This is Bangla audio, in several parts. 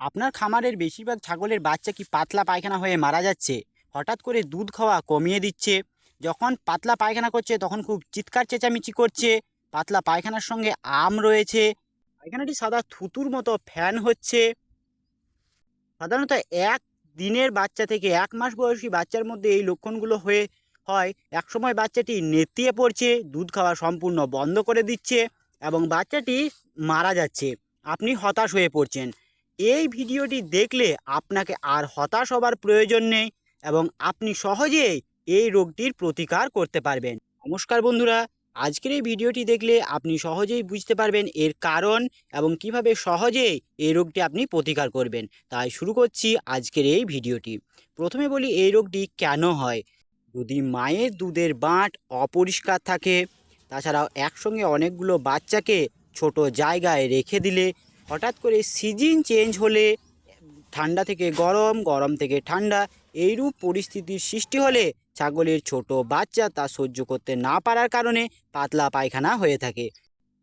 আপনার খামারের বেশিরভাগ ছাগলের বাচ্চা কি পাতলা পায়খানা হয়ে মারা যাচ্ছে? হঠাৎ করে দুধ খাওয়া কমিয়ে দিচ্ছে। যখন পাতলা পায়খানা করছে, তখন খুব চিৎকার চেঁচামেচি করছে। পাতলা পায়খানার সঙ্গে আম রয়েছে। পায়খানাটি সাদা থুতুর মতো ফ্যান হচ্ছে। সাধারণত এক দিনের বাচ্চা থেকে এক মাস বয়সী বাচ্চার মধ্যে এই লক্ষণগুলো হয়ে হয়। একসময় বাচ্চাটি নেতিয়ে পড়ছে, দুধ খাওয়া সম্পূর্ণ বন্ধ করে দিচ্ছে এবং বাচ্চাটি মারা যাচ্ছে। আপনি হতাশ হয়ে পড়ছেন। এই ভিডিওটি দেখলে আপনাকে আর হতাশ হবার প্রয়োজন নেই এবং আপনি সহজেই এই রোগটির প্রতিকার করতে পারবেন। নমস্কার বন্ধুরা, আজকের এই ভিডিওটি দেখলে আপনি সহজেই বুঝতে পারবেন এর কারণ এবং কীভাবে সহজেই এই রোগটি আপনি প্রতিকার করবেন। তাই শুরু করছি আজকের এই ভিডিওটি। প্রথমে বলি, এই রোগটি কেন হয়? যদি মায়ের দুধের বাঁট অপরিষ্কার থাকে, তাছাড়াও একসঙ্গে অনেকগুলো বাচ্চাকে ছোট জায়গায় রেখে দিলে হঠাৎ করে সিজন চেঞ্জ হলে ঠান্ডা থেকে গরম গরম থেকে ঠান্ডা, এইরূপ পরিস্থিতির সৃষ্টি হলে ছাগলের ছোট বাচ্চা তা সহ্য করতে না পারার কারণে পাতলা পায়খানা হয়ে থাকে।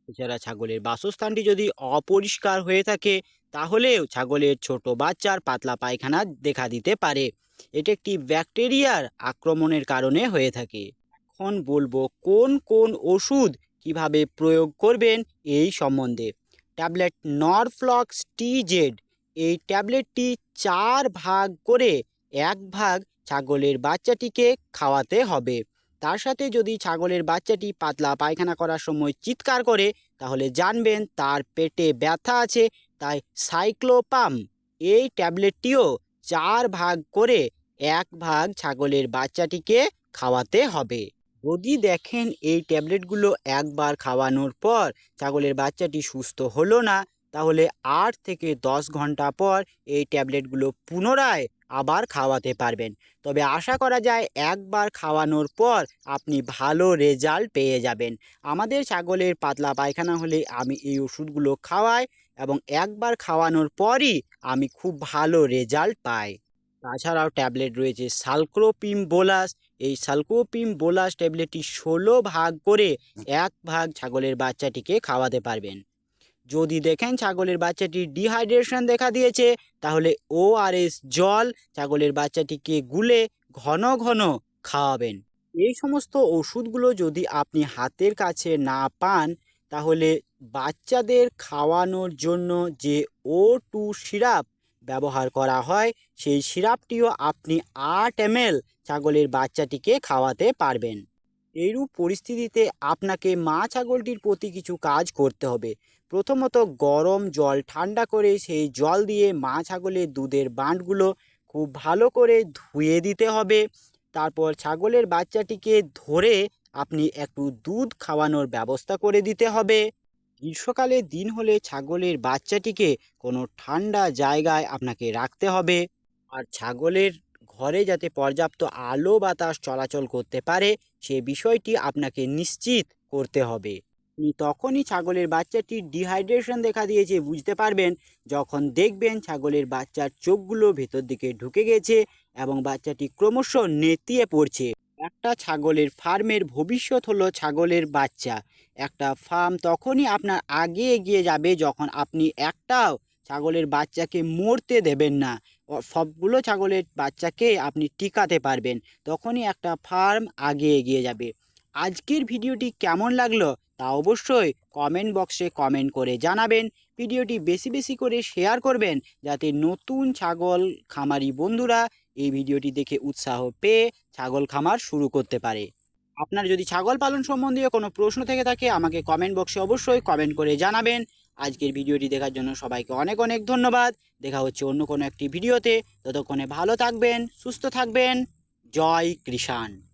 এছাড়া ছাগলের বাসস্থানটি যদি অপরিষ্কার হয়ে থাকে, তাহলেও ছাগলের ছোট বাচ্চার পাতলা পায়খানা দেখা দিতে পারে। এটি একটি ব্যাকটেরিয়ার আক্রমণের কারণে হয়ে থাকে। এখন বলব কোন কোন ওষুধ কীভাবে প্রয়োগ করবেন এই সম্বন্ধে। ট্যাবলেট নরফ্লক্স টি জেড এই ট্যাবলেটটি চার ভাগ করে এক ভাগ ছাগলের বাচ্চাটিকে খাওয়াতে হবে। তার সাথে যদি ছাগলের বাচ্চাটি পাতলা পায়খানা করার সময় চিৎকার করে, তাহলে জানবেন তার পেটে ব্যথা আছে, তাই সাইক্লোপাম। এই ট্যাবলেটটিও চার ভাগ করে এক ভাগ ছাগলের বাচ্চাটিকে খাওয়াতে হবে। যদি দেখেন এই ট্যাবলেটগুলো একবার খাওয়ানোর পর ছাগলের বাচ্চাটি সুস্থ হলো না, তাহলে আট থেকে দশ ঘণ্টা পর এই ট্যাবলেটগুলো পুনরায় আবার খাওয়াতে পারবেন। তবে আশা করা যায় একবার খাওয়ানোর পর আপনি ভালো রেজাল্ট পেয়ে যাবেন। আমাদের ছাগলের পাতলা পায়খানা হলে আমি এই ওষুধগুলো খাওয়াই এবং একবার খাওয়ানোর পরই আমি খুব ভালো রেজাল্ট পাই। তাছাড়াও ট্যাবলেট রয়েছে সালক্রোপিম বোলাস এই সালকোপিম বোলাস ট্যাবলেটটি ষোলো ভাগ করে এক ভাগ ছাগলের বাচ্চাটিকে খাওয়াতে পারবেন। যদি দেখেন ছাগলের বাচ্চাটির ডিহাইড্রেশন দেখা দিয়েছে, তাহলে ওআরএস জল ছাগলের বাচ্চাটিকে গুলে ঘন ঘন খাওয়াবেন। এই সমস্ত ওষুধগুলো যদি আপনি হাতের কাছে না পান, তাহলে বাচ্চাদের খাওয়ানোর জন্য যে ও টু সিরাপ ব্যবহার করা হয়, সেই সিরাপটিও আপনি আট এমএল ছাগলের বাচ্চাটিকে খাওয়াতে পারবেন। এইরূপ পরিস্থিতিতে আপনাকে মা ছাগলটির প্রতি কিছু কাজ করতে হবে। প্রথমত গরম জল ঠান্ডা করে সেই জল দিয়ে মা ছাগলের দুধের বাঁটগুলো খুব ভালো করে ধুয়ে দিতে হবে। তারপর ছাগলের বাচ্চাটিকে ধরে আপনি একটু দুধ খাওয়ানোর ব্যবস্থা করে দিতে হবে। গ্রীষ্মকালে দিন হলে ছাগলের বাচ্চাটিকে কোনো ঠান্ডা জায়গায় আপনাকে রাখতে হবে। আর ছাগলের ঘরে যাতে পর্যাপ্ত আলো বাতাস চলাচল করতে পারে, সে বিষয়টি আপনাকে নিশ্চিত করতে হবে। তখনই ছাগলের বাচ্চাটির ডিহাইড্রেশন দেখা দিয়েছে, বুঝতে পারবেন? যখন দেখবেন ছাগলের বাচ্চার চোখগুলো ভেতর দিকে ঢুকে গেছে এবং বাচ্চাটি ক্রমশ নেতিয়ে পড়ছে। একটা ছাগলের ফার্মের ভবিষ্যৎ হলো ছাগলের বাচ্চা। একটা ফার্ম তখনই আপনার আগে এগিয়ে যাবে যখন আপনি একটাও ছাগলের বাচ্চাকে মরতে দেবেন না। সবগুলো ছাগলের বাচ্চাকে আপনি টিকাতে পারবেন। তখনই একটা ফার্ম আগে এগিয়ে যাবে। আজকের ভিডিওটি কেমন লাগল তা অবশ্যই কমেন্ট বক্সে কমেন্ট করে জানাবেন। ভিডিওটি বেশি বেশি করে শেয়ার করবেন যাতে নতুন ছাগল খামারি বন্ধুরা এই ভিডিওটি দেখে উৎসাহ পেয়ে ছাগল খামার শুরু করতে পারে। আপনার যদি ছাগল পালন সম্বন্ধীয় কোনো প্রশ্ন থেকে থাকে, আমাকে কমেন্ট বক্সে অবশ্যই কমেন্ট করে জানাবেন। আজকের ভিডিওটি দেখার জন্য সবাইকে অনেক অনেক ধন্যবাদ। দেখা হচ্ছে অন্য কোনো একটি ভিডিওতে। ততক্ষণে ভালো থাকবেন, সুস্থ থাকবেন। জয় কৃষাণ।